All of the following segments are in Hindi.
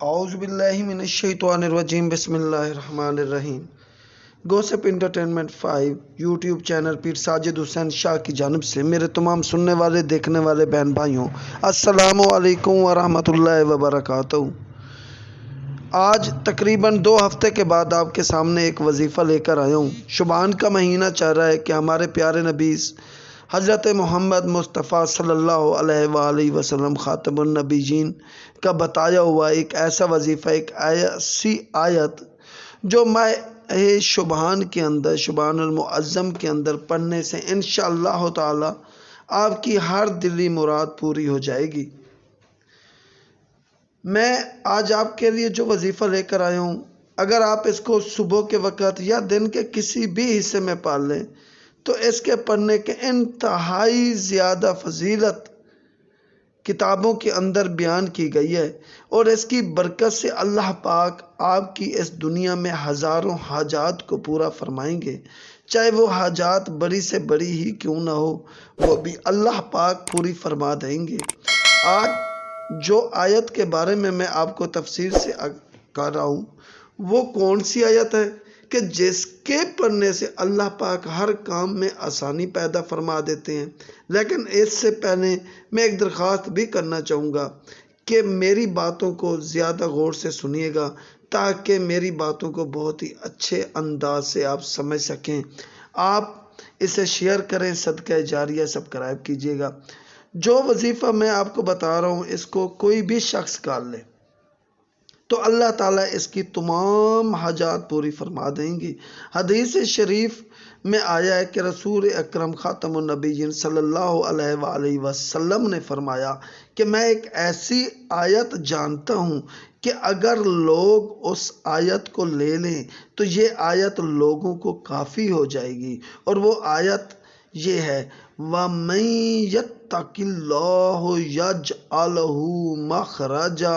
आउज़बिल्लिमिनशैतवानिर्रजीम बिस्मिल्लाहिर्रहमानिर्रहीम gossip entertainment five YouTube channel Pir Sajid Hussain Shah की जानब से मेरे तमाम सुनने वाले, देखने वाले बहन भाइयों, अस्सलाम वालेकुम वरहमतुल्लाहि आज तकरीबन दो हफ़्ते के बाद आपके सामने एक वजीफ़ा लेकर आया हूँ। शुबान का महीना चाह रहा है कि हमारे प्यारे नबीस हज़रत मोहम्मद मुस्तफ़ा सल्लल्लाहु अलैहि वसल्लम ख़ातमुन्नबीजीन का बताया हुआ एक ऐसा वजीफ़ा, एक ऐसी आयत जो मैं शुबान के अंदर शुबानमज़म के अंदर पढ़ने से इन ताला आपकी हर दिली मुराद पूरी हो जाएगी। मैं आज आपके लिए जो वजीफ़ा लेकर आया हूँ, अगर आप इसको सुबह के वक़्त या दिन के किसी भी हिस्से में पाल लें तो इसके पढ़ने के इंतहाई ज़्यादा फजीलत किताबों के अंदर बयान की गई है और इसकी बरकत से अल्लाह पाक आपकी इस दुनिया में हज़ारों हाजात को पूरा फरमाएँगे। चाहे वो हाजात बड़ी से बड़ी ही क्यों ना हो, वो भी अल्लाह पाक पूरी फरमा देंगे। आज जो आयत के बारे में मैं आपको तफसीर से कर रहा हूँ, वो कौन सी आयत है? कि जिसके पढ़ने से अल्लाह पाक हर काम में आसानी पैदा फरमा देते हैं। लेकिन इससे पहले मैं एक दरख्वास्त भी करना चाहूँगा कि मेरी बातों को ज़्यादा गौर से सुनिएगा, ताकि मेरी बातों को बहुत ही अच्छे अंदाज से आप समझ सकें। आप इसे शेयर करें, सदक़ जारिया सब्सक्राइब कीजिएगा। जो वजीफ़ा मैं आपको बता रहा हूँ, इसको कोई भी शख्स कर ले। तो अल्लाह ताला इसकी तमाम हजात पूरी फरमा देंगी। हदीस शरीफ में आया है कि रसूल अकरम ख़ातमनबीन सल्लल्लाहु अलैहि ने फरमाया कि मैं एक ऐसी आयत जानता हूँ कि अगर लोग उस आयत को ले लें तो ये आयत लोगों को काफ़ी हो जाएगी। और वो आयत ये है, व मई यत्तकिल्लाहु यजअलहु मखरजा।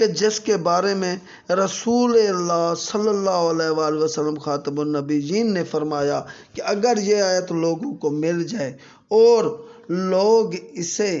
कि जिसके बारे में रसूल सल्लल्लाहु अलैहि वसल्लम ने फरमाया कि अगर ये आयत लोगों को मिल जाए और लोग इसे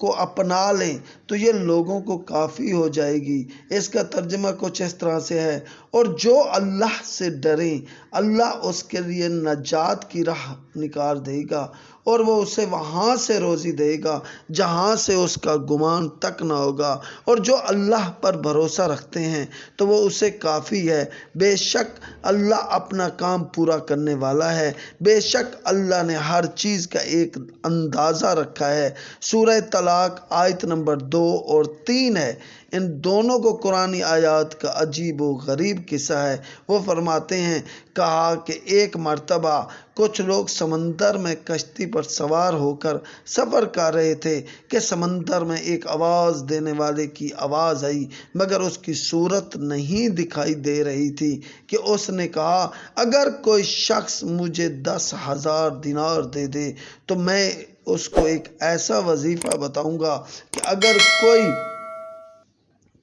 को अपना लें तो ये लोगों को काफ़ी हो जाएगी। इसका तर्जमा कुछ इस तरह से है। और जो अल्लाह से डरें, अल्लाह उसके लिए नजात की राह निकाल देगा और वो उसे वहाँ से रोज़ी देगा, जहाँ से उसका गुमान तक ना होगा। और जो अल्लाह पर भरोसा रखते हैं तो वो उसे काफ़ी है। बेशक अल्लाह अपना काम पूरा करने वाला है। बेशक अल्लाह ने हर चीज़ का एक अंदाज़ा रखा है। सूरह तलाक आयत नंबर दो और तीन है। इन दोनों को कुरानी आयात का अजीब व गरीब किस्सा है। वो फरमाते हैं, कहा कि एक मरतबा कुछ लोग समंदर में कश्ती पर सवार होकर सफ़र कर रहे थे कि समंदर में एक आवाज़ देने वाले की आवाज़ आई, मगर उसकी सूरत नहीं दिखाई दे रही थी कि उसने कहा, अगर कोई शख्स मुझे दस हज़ार दिनार दे दे तो मैं उसको एक ऐसा वजीफ़ा बताऊँगा कि अगर कोई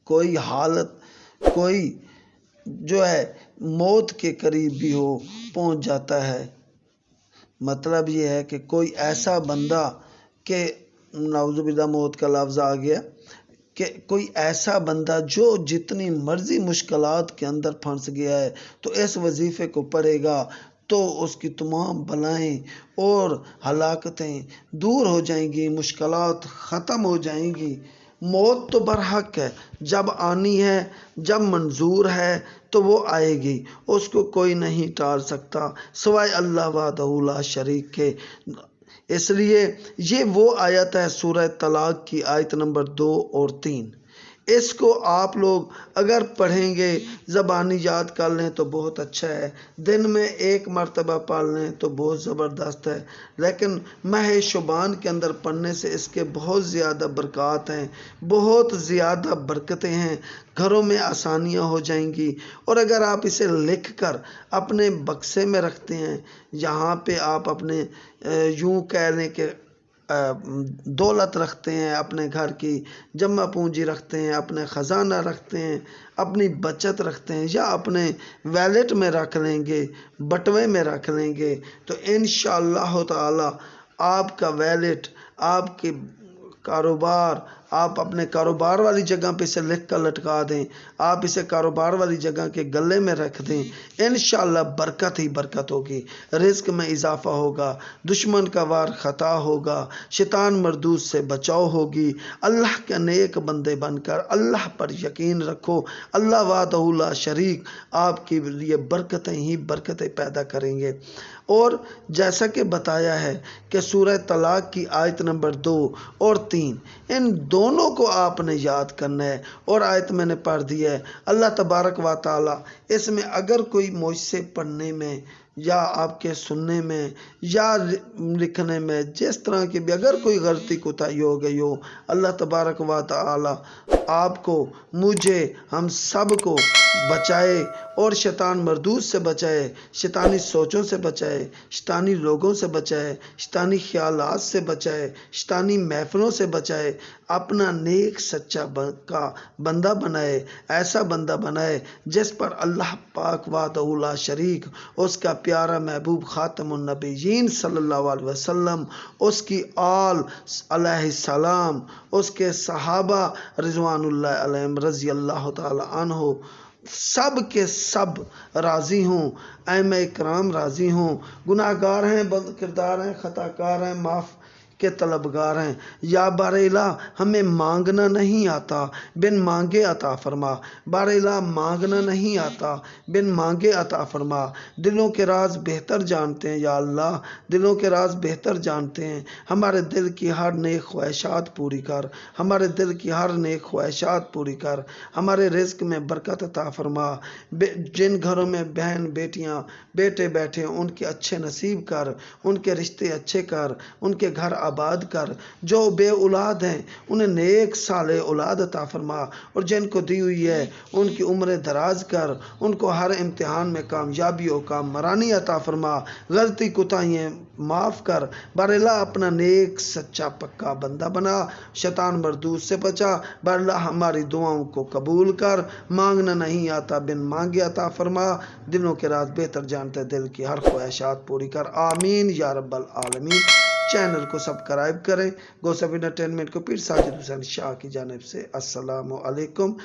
कोई हालत, कोई जो है, मौत के करीब भी हो, पहुँच जाता है। मतलब ये है कि कोई ऐसा बंदा के नाउजुबिल्ला मौत का लफ्ज़ आ गया, कि कोई ऐसा बंदा जो जितनी मर्ज़ी मुश्किल के अंदर फंस गया है तो इस वजीफ़े को पढ़ेगा तो उसकी तमाम बलाएँ और हलाकतें दूर हो जाएँगी मुश्किल ख़त्म हो जाएँगी। मौत तो बरहक है। जब आनी है, जब मंजूर है तो वो आएगी। उसको कोई नहीं टाल सकता। सवाए अल्लाह वादला शरीक के। इसलिए ये वो आयत है, सूरह तलाक की आयत नंबर दो और तीन। इसको आप लोग अगर पढ़ेंगे, ज़बानी याद कर लें तो बहुत अच्छा है। दिन में एक मरतबा पढ़ लें तो बहुत ज़बरदस्त है। लेकिन माह शुबान के अंदर पढ़ने से इसके बहुत ज़्यादा बरक़ात हैं, बहुत ज़्यादा बरकतें हैं। घरों में आसानियाँ हो जाएँगी। और अगर आप इसे लिख कर अपने बक्से में रखते हैं, यहाँ पे आप अपने यूँ कह लें कि दौलत रखते हैं अपने घर की, जमा पूंजी रखते हैं, अपने ख़जाना रखते हैं, अपनी बचत रखते हैं, या अपने वैलेट में रख लेंगे, बटवे में रख लेंगे। तो इन ताला आपका वैलेट आपके कारोबार आप अपने कारोबार वाली जगह पे इसे लिख कर लटका दें। आप इसे कारोबार वाली जगह के गले में रख दें। इन बरकत ही बरकत होगी। रिस्क में इजाफा होगा। दुश्मन का वार ख़ता होगा। शैतान मरदूस से बचाव होगी। अल्लाह के नेक बंदे बनकर अल्लाह पर यकीन रखो। अल्लाह वादला शरीक। आपके लिए बरकतें ही बरकतें पैदा करेंगे। और जैसा कि बताया है कि सूरह तलाक की आयत नंबर दो और तीन। इन दोनों को आपने याद करना है और आयत मैंने पढ़ दी है। अल्लाह तबारक व ताली इसमें अगर कोई मुझसे पढ़ने में या आपके सुनने में या लिखने में जिस तरह की भी अगर कोई गलती कोताही हो गई हो, अल्लाह तबारक व ताली आपको, मुझे, हम सबको बचाए और शैतान मरदूस से बचाए शैतानी सोचों से बचाए शैतानी लोगों से बचाए शैतानी ख्याल से बचाए शैतानी महफलों से बचाए अपना नेक सच्चा बन, का बंदा बनाए ऐसा बंदा बनाए जिस पर अल्लाह पाक वादला शरीक उसका प्यारा महबूब ख़ातमनबीन अलैहि वसल्लम उसकी आल सलाम उसके सहाबा रिजवान रज़ी अल्लाह तहो सब के सब राज़ी हों आम कराम राज़ी हों। गुनाहगार हैं बंद किरदार हैं, ख़ताकार हैं, माफ़ के तलबगार हैं। या बारेला, हमें मांगना नहीं आता। बिन मांगे अता फरमा। बारेला, मांगना नहीं आता। बिन मांगे अता फरमा। दिलों के राज बेहतर जानते हैं, या अल्लाह। दिलों के राज बेहतर जानते हैं। हमारे दिल की हर नेक ख्वाहिशात पूरी कर। हमारे दिल की हर नेक ख्वाहिशात पूरी कर। हमारे रिस्क में बरकत अता फरमा। जिन घरों में बहन, बेटियाँ, बेटे बैठे, उनके अच्छे नसीब कर। उनके रिश्ते अच्छे कर। उनके घर आबाद कर, जो बे औलाद हैं, उन्हें नेक साल औलाद अता फरमा। और जिनको दी हुई है, उनकी उम्र दराज कर, उनको हर इम्तिहान में कामयाबी और काम मरानी अता फरमा। गलती कोताहियाँ माफ़ कर, बरला अपना नेक सच्चा पक्का बंदा बना। शैतान मरदूस से बचा, बरला हमारी दुआओं को कबूल कर। मांगना नहीं आता, बिन मांगे अता फरमा। दिलों के रात बेहतर जानते दिल की हर ख्वाहिशात पूरी कर। आमीन, या रब्बल आलमीन। चैनल को सब्सक्राइब करें। गोसब इंटरटेनमेंट को पीर साजिद हुसैन शाह की जानब से। अस्सलाम वालेकुम